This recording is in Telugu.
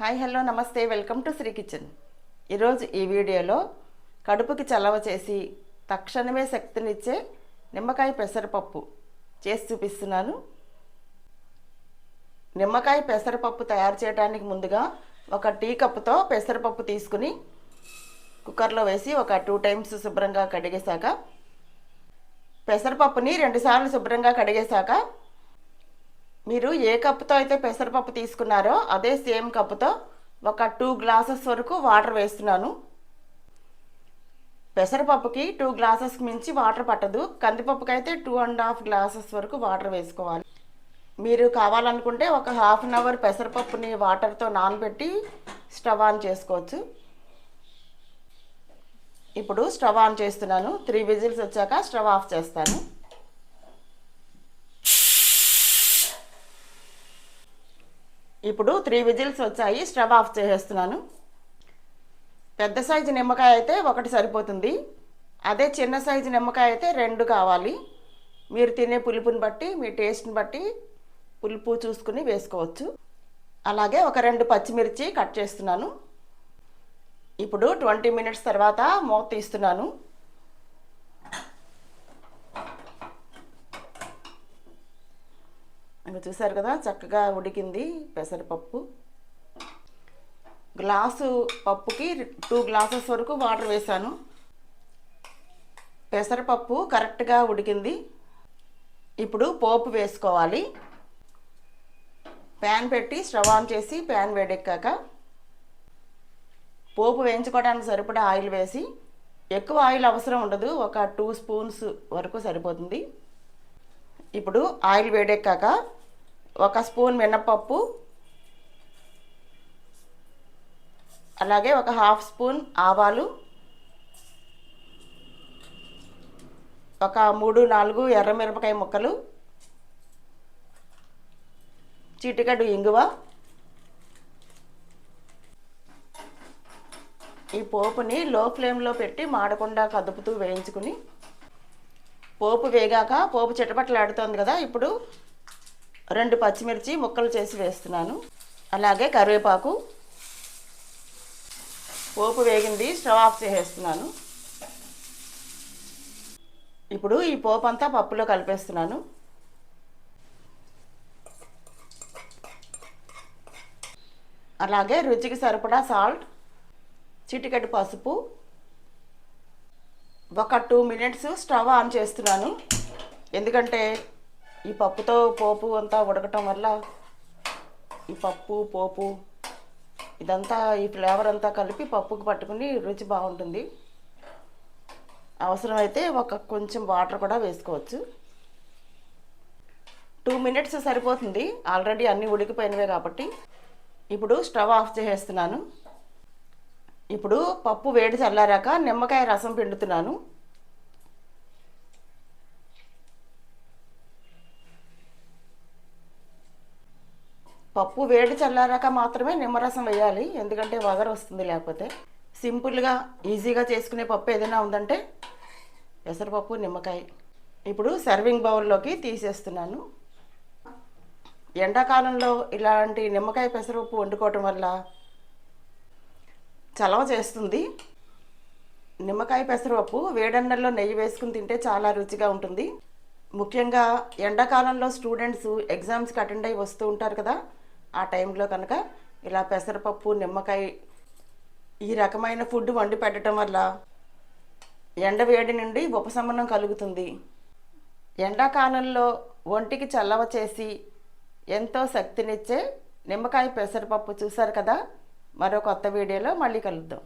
హాయ్ హలో నమస్తే వెల్కమ్ టు శ్రీ కిచెన్. ఈరోజు ఈ వీడియోలో కడుపుకి చలవ చేసి తక్షణమే శక్తినిచ్చే నిమ్మకాయ పెసరపప్పు చేసి చూపిస్తున్నాను. నిమ్మకాయ పెసరపప్పు తయారు చేయడానికి ముందుగా ఒక టీ కప్పుతో పెసరపప్పు తీసుకుని కుక్కర్లో వేసి ఒక టూ టైమ్స్ శుభ్రంగా కడిగేశాక పెసరపప్పుని రెండుసార్లు శుభ్రంగా కడిగేశాక మీరు ఏ కప్పుతో అయితే పెసరపప్పు తీసుకున్నారో అదే సేమ్ కప్పుతో ఒక టూ గ్లాసెస్ వరకు వాటర్ వేస్తున్నాను. పెసరపప్పుకి టూ గ్లాసెస్కి మించి వాటర్ పట్టదు. కందిపప్పుకి అయితే టూ అండ్ హాఫ్ గ్లాసెస్ వరకు వాటర్ వేసుకోవాలి. మీరు కావాలనుకుంటే ఒక హాఫ్ అన్ అవర్ పెసరపప్పుని వాటర్తో నానబెట్టి స్టవ్ ఆన్ చేసుకోవచ్చు. ఇప్పుడు స్టవ్ ఆన్ చేస్తున్నాను. త్రీ విజిల్స్ వచ్చాక స్టవ్ ఆఫ్ చేస్తాను. ఇప్పుడు త్రీ విజిల్స్ వచ్చాయి. స్టవ్ ఆఫ్ చేసేస్తున్నాను. పెద్ద సైజు నిమ్మకాయ అయితే ఒకటి సరిపోతుంది. అదే చిన్న సైజు నిమ్మకాయ అయితే రెండు కావాలి. మీరు తినే పులుపుని బట్టి మీ టేస్ట్ని బట్టి పులుపు చూసుకుని వేసుకోవచ్చు. అలాగే ఒక రెండు పచ్చిమిర్చి కట్ చేస్తున్నాను. ఇప్పుడు ట్వంటీ మినిట్స్ తర్వాత మూత తీస్తున్నాను. ఇంకా చూసారు కదా చక్కగా ఉడికింది పెసరపప్పు. గ్లాసు పప్పుకి టూ గ్లాసెస్ వరకు వాటర్ వేసాను పెసరపప్పు కరెక్ట్గా ఉడికింది. ఇప్పుడు పోపు వేసుకోవాలి. ప్యాన్ పెట్టి స్టవ్ ఆన్ చేసి ప్యాన్ వేడెక్కాక పోపు వేయించుకోవడానికి సరిపడా ఆయిల్ వేసి ఎక్కువ ఆయిల్ అవసరం ఉండదు ఒక టూ స్పూన్స్ వరకు సరిపోతుంది. ఇప్పుడు ఆయిల్ వేడెక్కాక ఒక స్పూన్ మినపప్పు అలాగే ఒక హాఫ్ స్పూన్ ఆవాలు ఒక మూడు నాలుగు ఎర్రమిరపకాయ ముక్కలు చిటికడు ఇంగువ ఈ పోపుని లో ఫ్లేమ్లో పెట్టి మాడకుండా కదుపుతూ వేయించుకుని పోపు వేగాక పోపు చిటపట్లాడుతోంది కదా ఇప్పుడు రెండు పచ్చిమిర్చి ముక్కలు చేసి వేస్తున్నాను. అలాగే కరివేపాకు. పోపు వేగింది స్టవ్ ఆఫ్ చేసేస్తున్నాను. ఇప్పుడు ఈ పోపు అంతా పప్పులో కలిపేస్తున్నాను. అలాగే రుచికి సరిపడా సాల్ట్ చిటికెడు పసుపు ఒక టూ మినిట్స్ స్టవ్ ఆన్ చేస్తున్నాను. ఎందుకంటే ఈ పప్పుతో పోపు అంతా ఉడకటం వల్ల ఈ పప్పు పోపు ఇదంతా ఈ ఫ్లేవర్ అంతా కలిపి పప్పుకు పట్టుకుని రుచి బాగుంటుంది. అవసరమైతే ఒక కొంచెం వాటర్ కూడా వేసుకోవచ్చు. టూ మినిట్స్ సరిపోతుంది. ఆల్రెడీ అన్నీ ఉడికిపోయినవే కాబట్టి ఇప్పుడు స్టవ్ ఆఫ్ చేసేస్తున్నాను. ఇప్పుడు పప్పు వేడి చల్లారాక నిమ్మకాయ రసం పిండుతున్నాను. పప్పు వేడి చల్లారాక మాత్రమే నిమ్మరసం వేయాలి ఎందుకంటే వగర్ వస్తుంది లేకపోతే. సింపుల్గా ఈజీగా చేసుకునే పప్పు ఏదైనా ఉందంటే పెసరపప్పు నిమ్మకాయ. ఇప్పుడు సర్వింగ్ బౌల్లోకి తీసేస్తున్నాను. ఎండాకాలంలో ఇలాంటి నిమ్మకాయ పెసరపప్పు వండుకోవటం వల్ల చలవ చేస్తుంది. నిమ్మకాయ పెసరపప్పు వేడన్నల్లో నెయ్యి వేసుకుని తింటే చాలా రుచిగా ఉంటుంది. ముఖ్యంగా ఎండాకాలంలో స్టూడెంట్స్ ఎగ్జామ్స్కి అటెండ్ అయ్యి వస్తూ ఉంటారు కదా ఆ టైంలో కనుక ఇలా పెసరపప్పు నిమ్మకాయ ఈ రకమైన ఫుడ్ వండి పెట్టడం వల్ల ఎండ వేడి నుండి ఉపశమనం కలుగుతుంది. ఎండాకాలంలో ఒంటికి చల్లవ చేసి ఎంతో శక్తినిచ్చే నిమ్మకాయ పెసరపప్పు చూసారు కదా మరో కొత్త వీడియోలో మళ్ళీ కలుద్దాం.